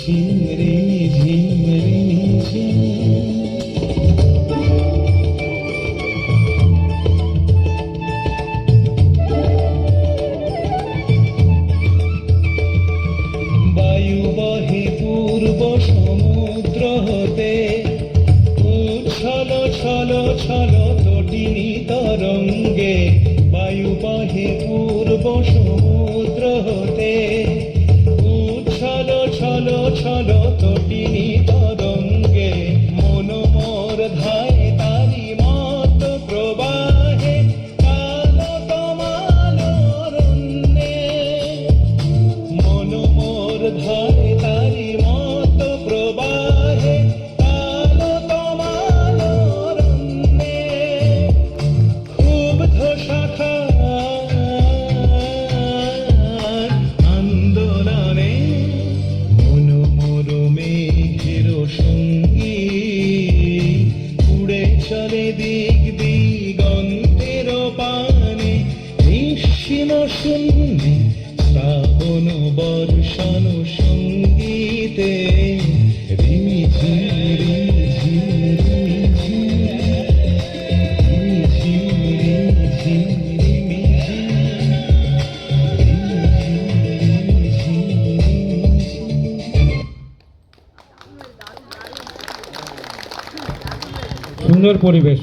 ঝিম রে ঝিম রে ঝিম। বায়ু বহে পূর্ব সমুদ্র হতে, উচ্ছল, ছল ছল তটিনী তরঙ্গে। বায়ু বহে পূর্ব সমুদ্র হতে গোছালো তটিনী। সুন্দর পরিবেশ।